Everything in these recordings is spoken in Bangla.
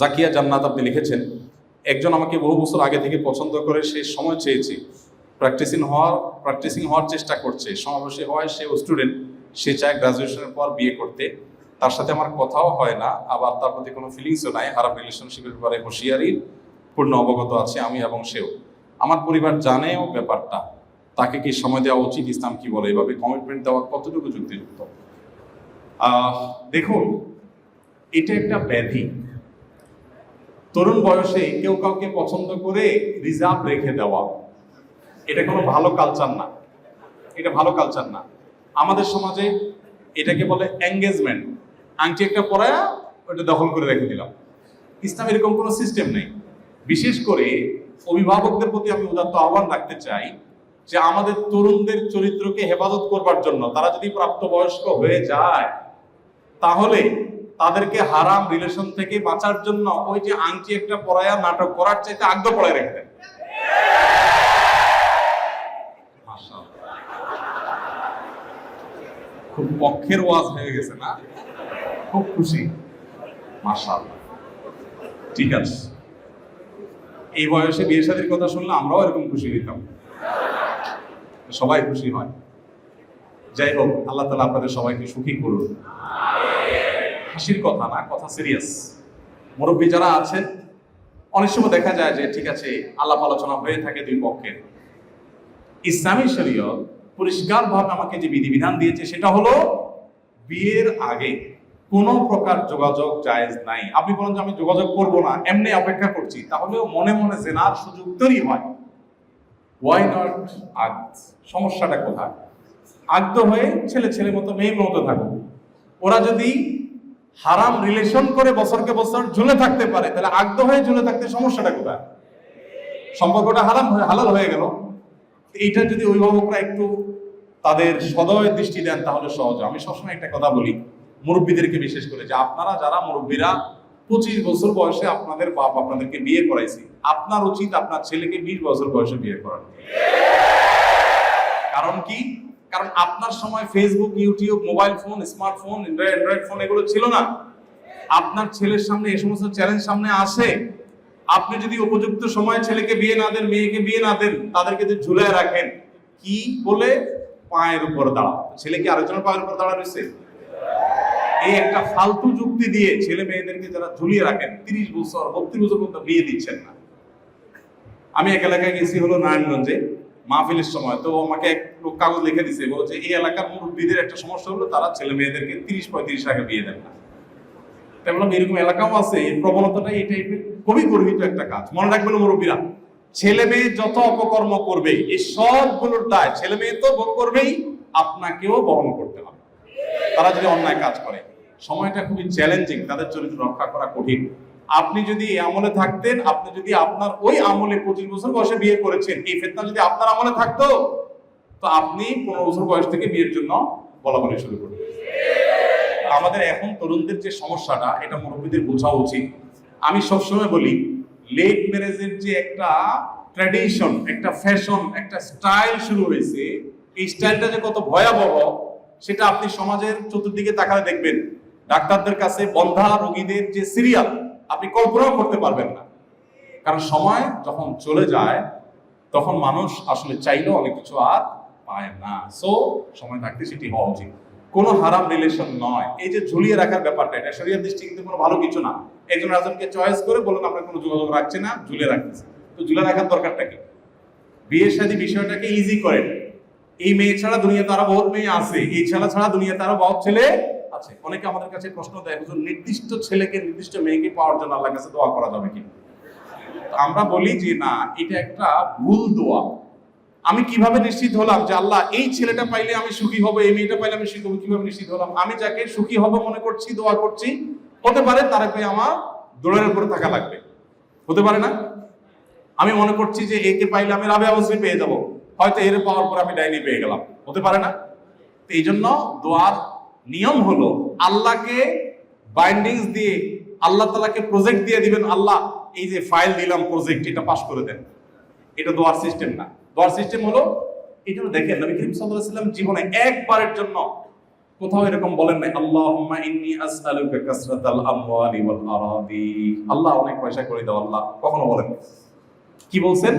জাকিয়া জান্নাত আপনি লিখেছেন, একজন আমাকে বহু বছর আগে থেকে পছন্দ করে, সে সময় চেয়েছে। প্র্যাকটিসিং হওয়ার প্র্যাকটিসিং হওয়ার চেষ্টা করছে। সমাবেশে হয় সে স্টুডেন্ট সে চায় গ্রাজুয়েশনের পর বিয়ে করতে। তার সাথে আমার কথাও হয় না, আবার তার প্রতি কোনো ফিলিংসও নাই। খারাপ রিলেশনশিপের ব্যাপারে হুঁশিয়ারির পূর্ণ অবগত আছে আমি এবং সেও। আমার পরিবার জানেও ব্যাপারটা। তাকে কি সময় দেওয়া উচিত? ইসলাম কি বলে? এভাবে কমিটমেন্ট দেওয়া কতটুকু যুক্তিযুক্ত? দেখুন, এটা একটা ব্যাধি। তরুণ বয়সে কেউ কাউকে পছন্দ করে রিজার্ভ রেখে দেওয়া, এটা কোনো ভালো কালচার না। এটা ভালো কালচার না। আমাদের সমাজে এটাকে বলে এঙ্গেজমেন্ট আংটি একটা পরায়া, ওটা দখল করে রেখে দিলাম। ইসলাম এরকম কোনো সিস্টেম নেই। বিশেষ করে অভিভাবকদের প্রতি আমি উদাত্ত আহ্বান রাখতে চাই যে আমাদের তরুণদের চরিত্রকে হেফাজত করবার জন্য, তারা যদি প্রাপ্তবয়স্ক হয়ে যায়, তাহলে তাদেরকে হারাম রিলেশন থেকে বাঁচার জন্য ওই যে আংটি একটা পড়ায়া নাটক করার চাইতে আগ্রহ পড়ায় রেখে দেন। খুব পক্ষের ওয়াজ হয়ে গেছে না? খুব খুশি। মাশাআল্লাহ। ঠিক আছে। এই বয়সে বিয়ে শাদীর কথা শুনলে আমরাও এরকম খুশি হইতাম। সবাই খুশি হয়। যাই হোক, আল্লাহ তালা আপনাদের সবাইকে সুখী করুন। হাসির কথা না, কথা সিরিয়াস মুরব্বী যারা আছেন অনেক সময় দেখা যায় যে, ঠিক আছে, আলাপ আলোচনা হয়ে থাকে দুই পক্ষের ইসলামী শরীয়ত পরিষ্কারভাবে আমাকে যে বিধিবিধান দিয়েছে, সেটা হলো বিয়ের আগে কোনো প্রকার যোগাযোগ জায়েজ নাই। আপনি বলেন যে আমি যোগাযোগ করব না, এমনি অপেক্ষা করছি। তাহলেও মনে মনে জেনার সুযোগ তৈরি হয়। ওয়াই নট আগ সমস্যাটা কোথায়? আগ্ধ হয়ে ছেলে ছেলে মতো, মেয়ের মতো থাকুক। ওরা যদি হারাম রিলেশন করে বছরকে বছর ঝুলে থাকতে পারে। তাহলে আগ্ধ হয়ে ঝুলে থাকতে সমস্যাটা কোথায়? সম্পর্কটা হারাম হালাল হয়ে গেল। এইটা যদি অভিভাবকরা একটু তাদের সদয় দৃষ্টি দেন, তাহলে সহজ আমি সবসময় একটা কথা বলি, মুরব্বীদেরকে বিশেষ করে যে আপনারা যারা মুরব্বীরা, পঁচিশ বছর বয়সে আপনাদের বাপ আপনাদেরকে বিয়ে করাইছে, আপনার উচিত আপনার ছেলেকে বিশ বছর বয়সে বিয়ে করানো। কারণ কি? কারণ আপনার সময় Facebook YouTube mobile phone smartphone Android phone এগুলো ছিল না। আপনার ছেলের সামনে এই সমস্ত চ্যালেঞ্জ সামনে আসে। আপনি যদি উপযুক্ত সময়ে ছেলেকে বিয়ে না দেন, মেয়েকে বিয়ে না দেন, তাদেরকে যদি ঝুলে রাখেন, কি বলে? পায়ের উপর দাঁড়া ছেলে কি আরেকজনের পায়ের উপর দাঁড়া রয়েছে? এই একটা ফালতু যুক্তি দিয়ে ছেলে মেয়েদেরকে যারা ঝুলিয়ে রাখেন, তিরিশ বছর, বত্রিশ বছর পর্যন্ত বিয়ে দিচ্ছেন না। আমি এক এলাকায় গেছি হলো নারায়ণগঞ্জে। মাহফিলের সময় তো আমাকে এক কাগজ লিখে দিছে যে এই এলাকার মুরব্বীদের একটা সমস্যা হলো, তারা ছেলে মেয়েদেরকে তিরিশ পঁয়ত্রিশ টাকা বিয়ে দেন না। তাই বললাম, এরকম এলাকাও আছে এই প্রবণতাটা এই টাইপের খুবই গর্বিত একটা কাজ। মনে রাখবেন মুরব্বীরা, ছেলে মেয়ে যত অপকর্ম করবে, এই সবগুলোর দায় ছেলে মেয়ে তো ভোগ করবেই, আপনাকেও বহন করতে হবে। তারা যদি অন্যায় কাজ করে, সময়টা খুবই চ্যালেঞ্জিং তাদের চরিত্র রক্ষা করা কঠিন। আপনি যদি এই আমলে থাকতেন, আপনি যদি আপনার ওই আমলে পঁচিশ বছর বয়সে বিয়ে করেছেন, এই ফেতনা যদি আপনার আমলে থাকতো, তো আপনি পনেরো বছর বয়স থেকে বিয়ের জন্য বলা বলি শুরু করতেন আমাদের এখন তরুণদের যে সমস্যাটা, এটা মুরব্বীদের বোঝা উচিত। আমি সবসময় বলি লেট ম্যারেজের যে একটা ট্র্যাডিশন একটা ফ্যাশন একটা স্টাইল শুরু হয়েছে, এই স্টাইলটা যে কত ভয়াবহ, সেটা আপনি সমাজের চতুর্দিকে তাকালে দেখবেন। ডাক্তারদের কাছে বন্ধা রোগীদের যে সিরিয়াল আপনি কল্পনাও করতে পারবেন না। কারণ সময় যখন চলে যায়, তখন মানুষ আসলে চাইলেও অনেক কিছু আর পায় না। সো সময় থাকতে সেটি হওয়া উচিত। কোনো হারাম রিলেশন নয়। এই যে ঝুলিয়ে রাখার ব্যাপারটা, এটা শরীরের দৃষ্টি কিন্তু কোনো ভালো কিছু না। একজন রাজনকে চয়েস করে বলুন আমরা কোনো যোগাযোগ রাখছি না ঝুলে রাখতেছি। তো ঝুলে রাখার দরকারটা কি? বিয়ের সাথে বিষয়টাকে ইজি করেন এই মেয়ে ছাড়া দুনিয়াতে আরও বহুত মেয়ে আছে। এই ছেলে ছাড়া দুনিয়াতে আরও বহুত ছেলে আছে। অনেকে আমাদের কাছে প্রশ্ন দেয়, হুজুর, নির্দিষ্ট ছেলেকে, নির্দিষ্ট মেয়েকে পাওয়ার জন্য আল্লাহর কাছে দোয়া করা যাবে কি? আমরা বলি যে, না, এটা একটা ভুল দোয়া। আমি কীভাবে নিশ্চিত হলাম যে আল্লাহ এই ছেলেটা পাইলে আমি সুখী হব, এই মেয়েটা পাইলে আমি সুখী হব, কীভাবে নিশ্চিত হলাম? আমি যাকে সুখী হব মনে করছি, দোয়া করছি, হতে পারে তারা পেয়ে আমার দোড়ের উপরে থাকা লাগবে। হতে পারে না? আমি মনে করছি যে একে পাইলে আমি রাবে অবশ্যই পেয়ে যাব। হয়তো এর পাওয়ার পর আমি ডাইনি পেয়ে গেলাম। হতে পারে না? এই জন্য দোয়ার নিয়ম হলো আল্লাহকে বাইন্ডিংস দিয়ে আল্লাহ তালাকে প্রজেক্ট দিয়ে দিবেন, আল্লাহ, এই যে ফাইল দিলাম প্রজেক্ট এটা পাস করে দেন। এটা দোয়ার সিস্টেম না। দোয়ার সিস্টেম হলো জন্য দেখেন নবী করিম ওয়াসাল্লাম জীবনে একবারের জন্য কোথাও এরকম বলেন নাই, আল্লাহুম্মা ইন্নী আসআলুকা কাসরাতাল আমওয়ালি ওয়াল আরাদি। আল্লাহ অনেক পয়সা করে দাও আল্লাহ। কখনো বলেন কি বলছেন?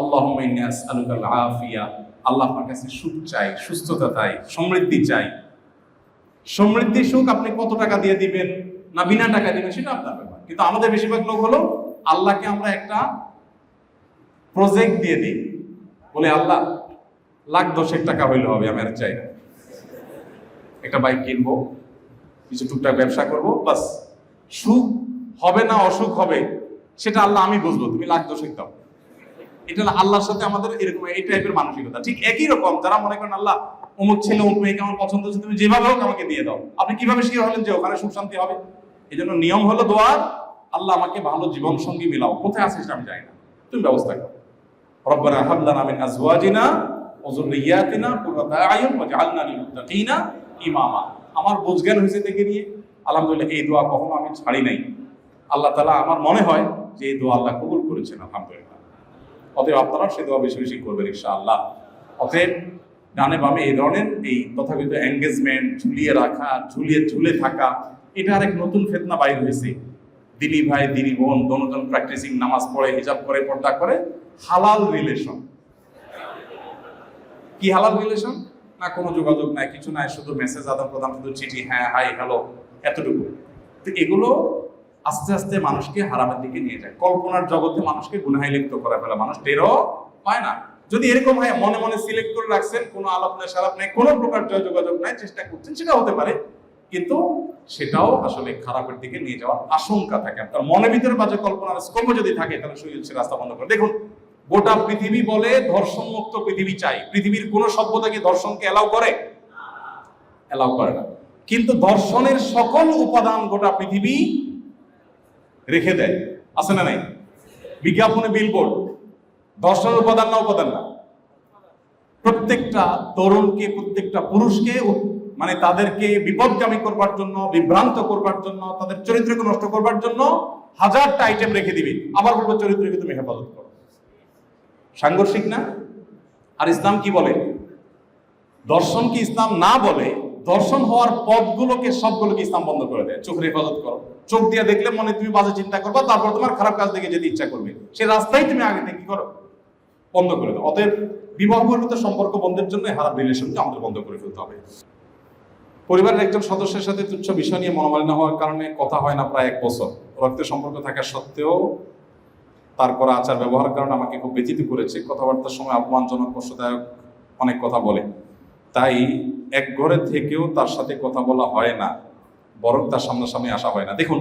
আল্লাহুম্মা ইন্নী আসআলুকা আল আফিয়া। আল্লাহ আপনার কাছে সুখ চাই, সুস্থতা চাই, সমৃদ্ধি চাই। সমৃদ্ধি সুখ আপনি কত টাকা দিয়ে দিবেন না বিনা টাকা দিবেন সেটা আপনার ব্যাপার। কিন্তু আমাদের বেশিরভাগ লোক হলো আল্লাহকে আমরা একটা প্রজেক্ট দিয়ে দিই। বলে, আল্লাহ, লাখ দশেক টাকা হইলে হবে, আমি আর চাই একটা বাইক কিনবো, কিছু টুকটাক ব্যবসা করব, বাস। সুখ হবে না অসুখ হবে, সেটা আল্লাহ আমি বুঝব, তুমি লাখ দশেক দাও। এটা আল্লাহর সাথে আমাদের এরকম এই টাইপের মানসিকতা। ঠিক একই রকম, যারা মনে করেন, আল্লাহ অমুক ছেলে, অমুক মেয়েকে আমার পছন্দ হচ্ছে, তুমি যেভাবে হোক আমাকে দিয়ে দাও। আপনি কীভাবে শিওর হলেন যে ওখানে সুখ শান্তি হবে? এই জন্য নিয়ম হলো দোয়ার আল্লাহ আমাকে ভালো জীবন সঙ্গী মিলাও। কোথায় আছিস আমি জানি না। তুমি ব্যবস্থা করো। রব্বানা হাব লানা মিন আজওয়াজিনা ওয়া যুররিয়াতিনা কুররাতা আয়ুন ওয়াজআলনা লিল মুত্তাকিনা ইমামা। আমার বুঝজ্ঞান হয়েছে থেকে নিয়ে। আলহামদুলিল্লাহ, এই দোয়া কখনো আমি ছাড়ি নাই। আল্লাহ তাআলা আমার মনে হয় যে এই দোয়া আল্লাহ কবুল করেছেন, আলহামদুলিল্লাহ। অতএব আপনারা সে দোয়া বেশি বেশি করবেন, ইনশাআল্লাহ। অতএব ডানে বামে এই ধরনের, এই তথাকথিত এঙ্গেজমেন্ট ঝুলিয়ে রাখা, ঝুলিয়ে ঝুলে থাকা, এটা আরেক নতুন ফেতনা বাইর হয়েছে। দিনী ভাই, দিনী বোন, দনোজন প্র্যাকটিসিং নামাজ পড়ে, হিজাব করে, পর্দা করে, হালাল রিলেশন কি হালাল রিলেশন না কোনো যোগাযোগ নাই, কিছু নাই, শুধু মেসেজ আদান প্রদান, শুধু চিঠি হ্যাঁ হাই হ্যালো এতটুকু। তো এগুলো আস্তে আস্তে মানুষকে হারামের দিকে নিয়ে যায়। কল্পনার জগতে মানুষকে গুনাহাই লিপ্ত করে ফেলে। মানুষ টেরও পায় না। যদি এরকম হয়, মনে মনে সিলেক্ট করে রাখছেন, কোনো আলাপ নেই, সালাপ নেই, কোনো প্রকার যোগাযোগ নাই, চেষ্টা করছেন সেটা হতে পারে। কিন্তু সেটাও আসলে খারাপের দিকে নিয়ে যাওয়ার আশঙ্কা থাকে। আপনার মনে ভিতরে বাজে কল্পনার স্কোপ যদি থাকে, তাহলে শরীর সে রাস্তা বন্ধ করে। দেখুন, গোটা পৃথিবী বলে ধর্ষণ মুক্ত পৃথিবী চাই। পৃথিবীর কোন সভ্যতা কি ধর্ষণকে এলাও করে? এলাও করে না। কিন্তু ধর্ষণের সকল উপাদান গোটা পৃথিবী রেখে দেয়। আছে না নাই? বিজ্ঞাপনে বিলবোর্ড ধর্ষণের উপাদান না উপাদান না? প্রত্যেকটা তরুণকে, প্রত্যেকটা পুরুষকে মানে তাদেরকে বিপদগামী করবার জন্য, বিভ্রান্ত করবার জন্য, তাদের চরিত্রকে নষ্ট করবার জন্য হাজারটা আইটেম রেখে দিবি। আবার বলব, চরিত্রকে তুমি হেফাজত করো। সাংঘর্ষিক না? আর ইসলাম কি বলে? দর্শন কি ইসলাম না বলে, দর্শন হওয়ার পথগুলোকে, সবগুলোকে ইসলাম বন্ধ করে দেয়। চোখের হেফাজত করো। চোখ দিয়ে দেখলে মনে তুমি বাজে চিন্তা করবা, তারপর তোমার খারাপ কাজ দেখে যেতে ইচ্ছা করবে। সে রাস্তায় তুমি আগে থেকে কি করো? বন্ধ করে দেয় অতএব বিবাহ সম্পর্ক বন্ধের জন্য খারাপ রিলেশনকে আমাদের বন্ধ করে ফেলতে হবে। পরিবারের একজন সদস্যের সাথে তুচ্ছ বিষয় নিয়ে মনোমালিন্য হওয়ার কারণে কথা হয় না প্রায় এক বছর। রক্তের সম্পর্ক থাকা সত্ত্বেও তার করা আচার ব্যবহার কারণে আমাকে খুব ব্যথিত করেছে। কথাবার্তার সময় অপমানজনক কষ্টদায়ক অনেক কথা বলে। তাই এক ঘরে থেকেও তার সাথে কথা বলা হয় না, বরং তার সামনাসামনি আসা হয় না। দেখুন,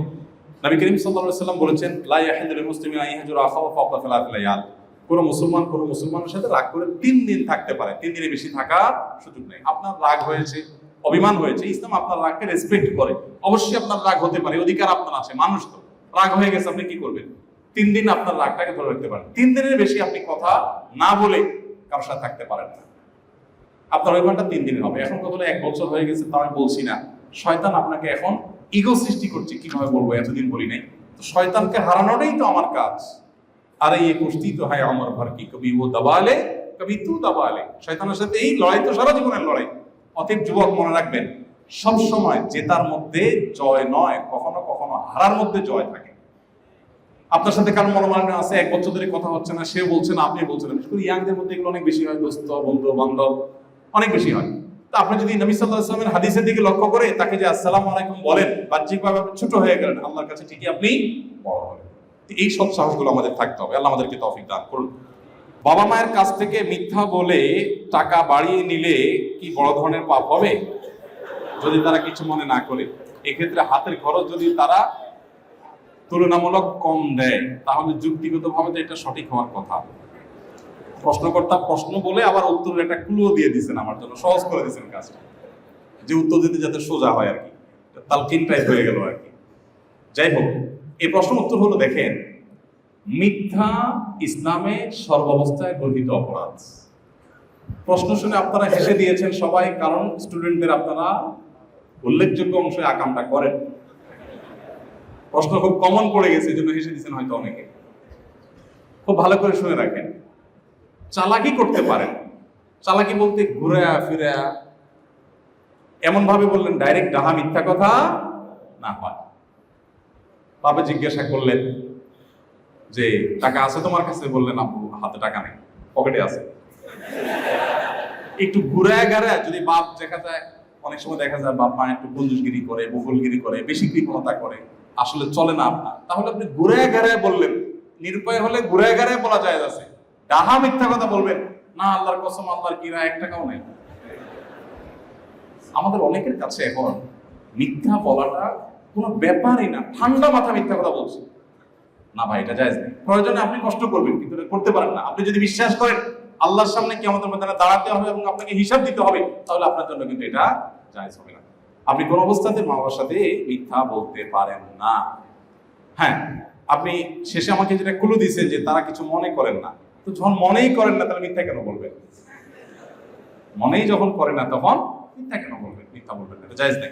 নবী করিম সাল্লাল্লাহু সাল্লাম বলেছেন, লা ইয়াহিদুল মুসলিমিন আন ইয়াহজুরা আখাহু ফাওকা সালাতিল লায়াল কোনো মুসলমান কোনো মুসলমানের সাথে রাগ করে তিন দিন থাকতে পারে। তিন দিনের বেশি থাকার সুযোগ নেই। আপনার রাগ হয়েছে, অভিমান হয়েছে, ইসলাম আপনার রাগকে রেসপেক্ট করে। অবশ্যই আপনার রাগ হতে পারে, অধিকার আপনার আছে, মানুষ তো। রাগ হয়ে গেছে, আপনি কি করবেন? তিন দিন আপনার রাগটাকে ধরে রাখতে পারেন। তিন দিনের বেশি আপনি কথা না বলে কারোর সাথে থাকতে পারেন না। আপনার অভিমানটা তিন দিনের হবে। এখন কত এক বছর হয়ে গেছে, তা আমি বলছি না। শয়তান আপনাকে এখন ইগো সৃষ্টি করছে। কীভাবে বলব? এতদিন বলি নাই। তো শয়তানকে হারানোটাই তো আমার কাজ। আরে এই কুস্তি তো হয় আমার ভর কি কবি ও দবালে, কবি তু দবালে। শয়তানের সাথে এই লড়াই তো সারা জীবনের লড়াই। অতএব যুবক, মনে রাখবেন, সব সময় জেতার মধ্যে জয় নয়, কখনো কখনো হারার মধ্যে জয় থাকে। আপনার সাথে কারও মনোমালিন্য আছে? এক বছর ধরে কথা হচ্ছে না সে বলছে না আপনি বলছেন বিশেষ করে ইয়াংদের মধ্যে এগুলো অনেক বেশি হয়, দোস্ত, বন্ধু, বান্ধব, অনেক বেশি হয়। তো আপনি যদি নবী সাল্লাহ আসলামের হাদিসের দিকে লক্ষ্য করে তাকে যে আসসালামু আলাইকুম বলেন, বাহ্যিকভাবে ছোট হয়ে গেলেন, আল্লাহর কাছে ঠিকই আপনি বড় হলেন। এই সব সাহসগুলো আমাদের থাকতে হবে। আল্লাহ আমাদেরকে তৌফিক দান করুন। বাবা মায়ের কাছ থেকে মিথ্যা বলে টাকা বাড়িয়ে নিলে কি বড় ধরনের পাপ হবে? যদি তারা কিছু মনে না করে, এক্ষেত্রে হাতের খরচ যদি তারা তুলনামূলক কম দেয়, তাহলে যুক্তিগতভাবে তো এটা সঠিক হওয়ার কথা। প্রশ্নকর্তা প্রশ্ন বলে আবার উত্তরের একটা ক্লুও দিয়ে দিয়েছেন আমার জন্য। সহজ করে দিয়েছেন কাজটা। যে উত্তর দিতে যাতে সোজা হয় আর কি। তালকিন টাইপ হয়ে গেল আর কি। যাই হোক এই প্রশ্ন উত্তর হলো, দেখেন, মিথ্যা ইসলামে সর্বাবস্থায় গর্হিত অপরাধ। প্রশ্ন শুনে আপনারা হেসে দিয়েছেন সবাই, কারণ স্টুডেন্টদের আপনারা উল্লেখযোগ্য অংশে আকামটা করেন। প্রশ্ন খুব কমন পড়ে গেছে জন্য হেসে দিয়েছেন হয়তো অনেকে। খুব ভালো করে শুনে রাখেন। চালাকি করতে পারেন। চালাকি বলতে ঘুরে ফিরে এমন ভাবে বললেন, ডাইরেক্ট ডাহা মিথ্যা কথা না হয়। বাবা জিজ্ঞাসা করলেন যে, টাকা আছে তোমার কাছে? বললেন আপু হাতে টাকা নেই, পকেটে আছে। একটু ঘুরায় গাড়ায় যদি বাপ দেখা যায়, অনেক সময় দেখা যায় বাপ মা একটু কঞ্জুসগিরি করে, বকুলগিরি করে, বেশি কৃপণতা করে, আসলে চলে না আপনার। তাহলে আপনি ঘুরায় গাড়ায় বললেন, নিরুপায় হলে ঘুরায় গাড়ায় বলা যায় আছে। ডাহা মিথ্যা কথা বলবেন, না, আল্লাহর কসম, আল্লাহর কিরা এক টাকাও নেই। আমাদের অনেকের কাছে এখন মিথ্যা বলাটা কোনো ব্যাপারই না, ঠান্ডা মাথা মিথ্যা কথা বলছে। না ভাই, এটা জায়েজ নেই। প্রয়োজনে আপনি কষ্ট করবেন, কিন্তু এটা করতে পারেন না। আপনি যদি বিশ্বাস করেন আল্লাহর সামনে কি আমাদের মধ্যে দাঁড়াতে হবে এবং আপনাকে হিসাব দিতে হবে, তাহলে আপনার জন্য কিন্তু এটা জায়েজ হবে না। আপনি কোন অবস্থাতে মা বাবার সাথে মিথ্যা বলতে পারেন না। হ্যাঁ আপনি শেষে আমাকে যেটা ক্লু দিয়েছেন যে তারা কিছু মনে করেন না, তো যখন মনেই করেন না, তাহলে মিথ্যা কেন বলবেন? মনেই যখন করে না, তখন মিথ্যা কেন বলবেন? মিথ্যা বলবেন না, এটা জায়েজ নেই।